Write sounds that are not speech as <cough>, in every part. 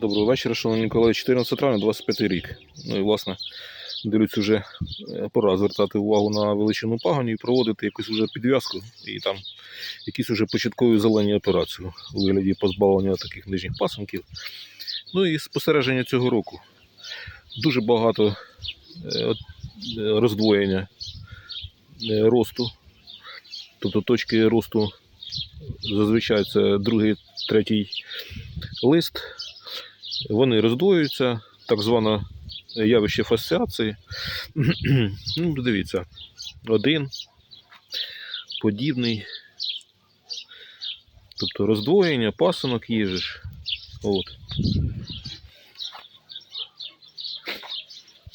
Доброго вечора, шановні колеги. 14 травня, 25 рік. Ну і власне, дивлюсь, вже е, пора звертати увагу на величину пагонів і проводити якусь вже підв'язку і там якісь вже початкові зелені операції у вигляді позбавлення таких нижніх пасанків. Ну і спостереження цього року. Дуже багато е, е, роздвоєння росту. Тобто точки росту зазвичай це другий, третій лист. Вони роздвоюються, так зване явище фасціації. <clears throat> ну, дивіться, один, подібний. Тобто роздвоєння, пасинок їжиш. От.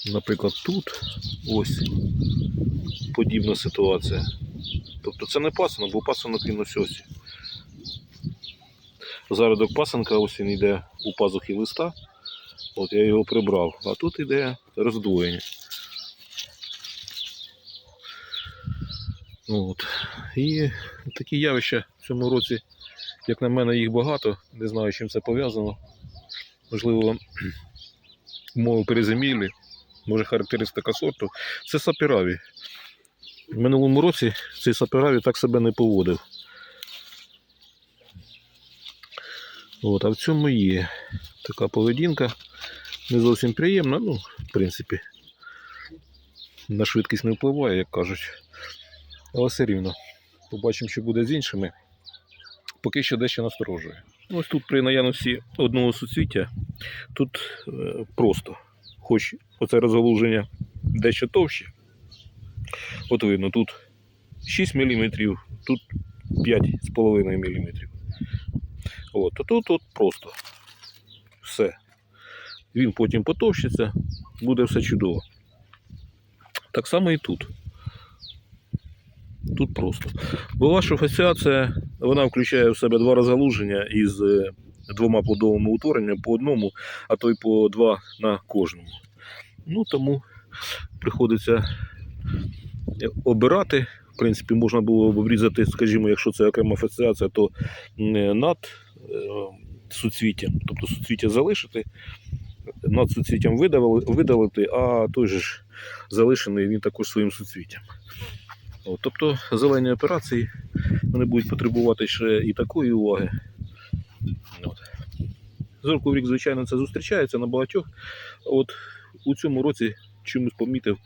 Наприклад, тут ось подібна ситуація. Тобто це не пасинок, бо пасинок він ось ось. Зародок пасенка ось він йде у пазухи листа. От я його прибрав. А тут йде роздвоєння. От. І такі явища в цьому році, як на мене, їх багато. Не знаю, чим це пов'язано. Можливо, умови <clears throat> перезимілі, може характеристика сорту. Це сапіраві. В минулому році цей сапіраві так себе не поводив. От, а в цьому є така поведінка. Не зовсім приємна, ну, в принципі, на швидкість не впливає, як кажуть. Але все рівно. Побачимо, що буде з іншими. Поки що дещо насторожує. Ось тут при наявності одного суцвіття, тут е, просто, хоч оце розгалуження дещо товще. От видно, тут 6 мм, тут 5,5 мм. От, то тут от просто все. Він потім потовщиться, буде все чудово. Так само і тут. Тут просто. Бо ваша фасціація, вона включає в себе два розгалуження із е, двома плодовими утвореннями по одному, а то й по два на кожному. Ну тому приходиться обирати. В принципі, можна було б обрізати, скажімо, якщо це окрема фасціація, то не над е, суцвіттям, тобто суцвіття залишити, над суцвіттям видалити, видалити, а той же ж залишений він також своїм суцвіттям. От, тобто зелені операції вони будуть потребувати ще і такої уваги. От. З року в рік, звичайно, це зустрічається на багатьох. От у цьому році чомусь помітив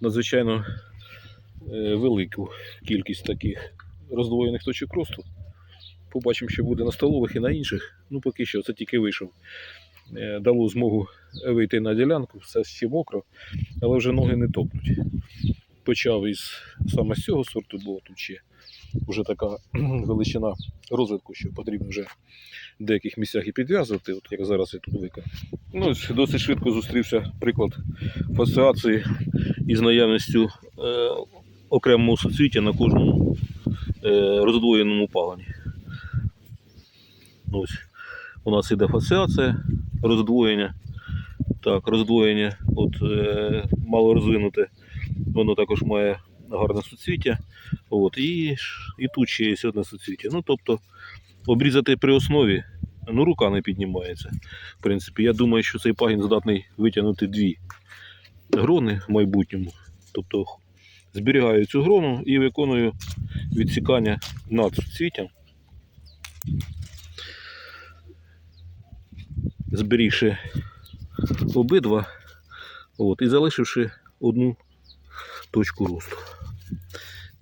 надзвичайно е, велику кількість таких роздвоєних точок росту. Побачимо, що буде на столових і на інших. Ну, поки що це тільки вийшов. Е, Дало змогу вийти на ділянку, все ще мокро, але вже ноги не топнуть. Почав із саме з цього сорту, бо тут ще вже така <clears throat> величина розвитку, що потрібно вже в деяких місцях і підв'язувати, от як зараз я тут виконав. Ну, досить швидко зустрівся приклад фасціації із наявністю е, окремого суцвіття на кожному е, роздвоєному пагоні. Ось у нас іде фасціація, роздвоєння. Так, роздвоєння от, е, мало розвинуте, воно також має гарне суцвіття. От, і, і тут ще є одне суцвіття. Ну, тобто, обрізати при основі, ну, рука не піднімається. В принципі, я думаю, що цей пагін здатний витягнути дві грони в майбутньому. Тобто зберігаю цю грону і виконую відсікання над суцвіттям. Зберігши обидва от, і залишивши одну точку росту.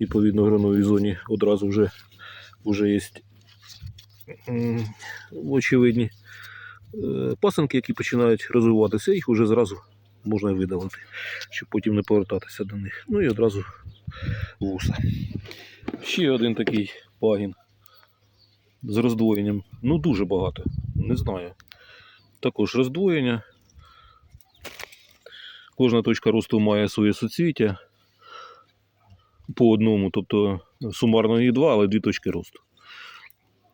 Відповідно, в грановій зоні одразу вже, вже є очевидні е, пасенки, які починають розвиватися, їх вже зразу можна видалити, щоб потім не повертатися до них. Ну і одразу вуса. Ще один такий пагін з роздвоєнням. Ну дуже багато, не знаю. Також роздвоєння. Кожна точка росту має своє суцвіття по одному, тобто сумарно їх два, але дві точки росту.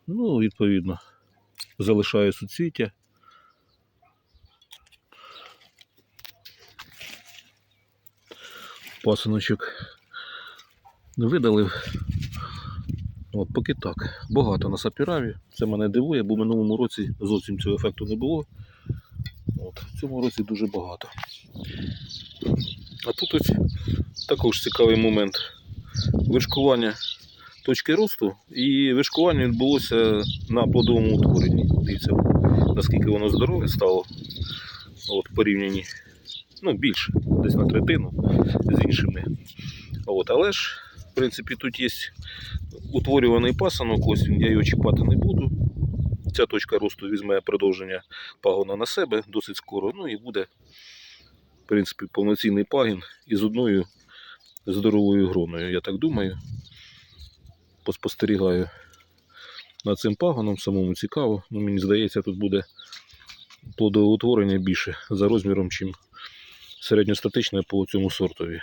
Ну, відповідно, залишаю суцвіття. Пасиночок видалив. От поки так. Багато на сапіраві. Це мене дивує, бо в минулому році зовсім цього ефекту не було. От, в цьому році дуже багато. А тут ось також цікавий момент. Вишкування точки росту і вишкування відбулося на плодовому утворенні. Дивіться, наскільки воно здорове стало от, в порівнянні ну, більше, десь на третину з іншими. От, але ж, в принципі, тут є утворюваний пасанок, ось він, я його чіпати не буду. Ця точка росту візьме продовження пагона на себе досить скоро. Ну і буде, в принципі, повноцінний пагін із одною здоровою гроною, я так думаю. Поспостерігаю над цим пагоном, самому цікаво. Ну, мені здається, тут буде плодоутворення більше за розміром, чим середньостатичне по цьому сортові.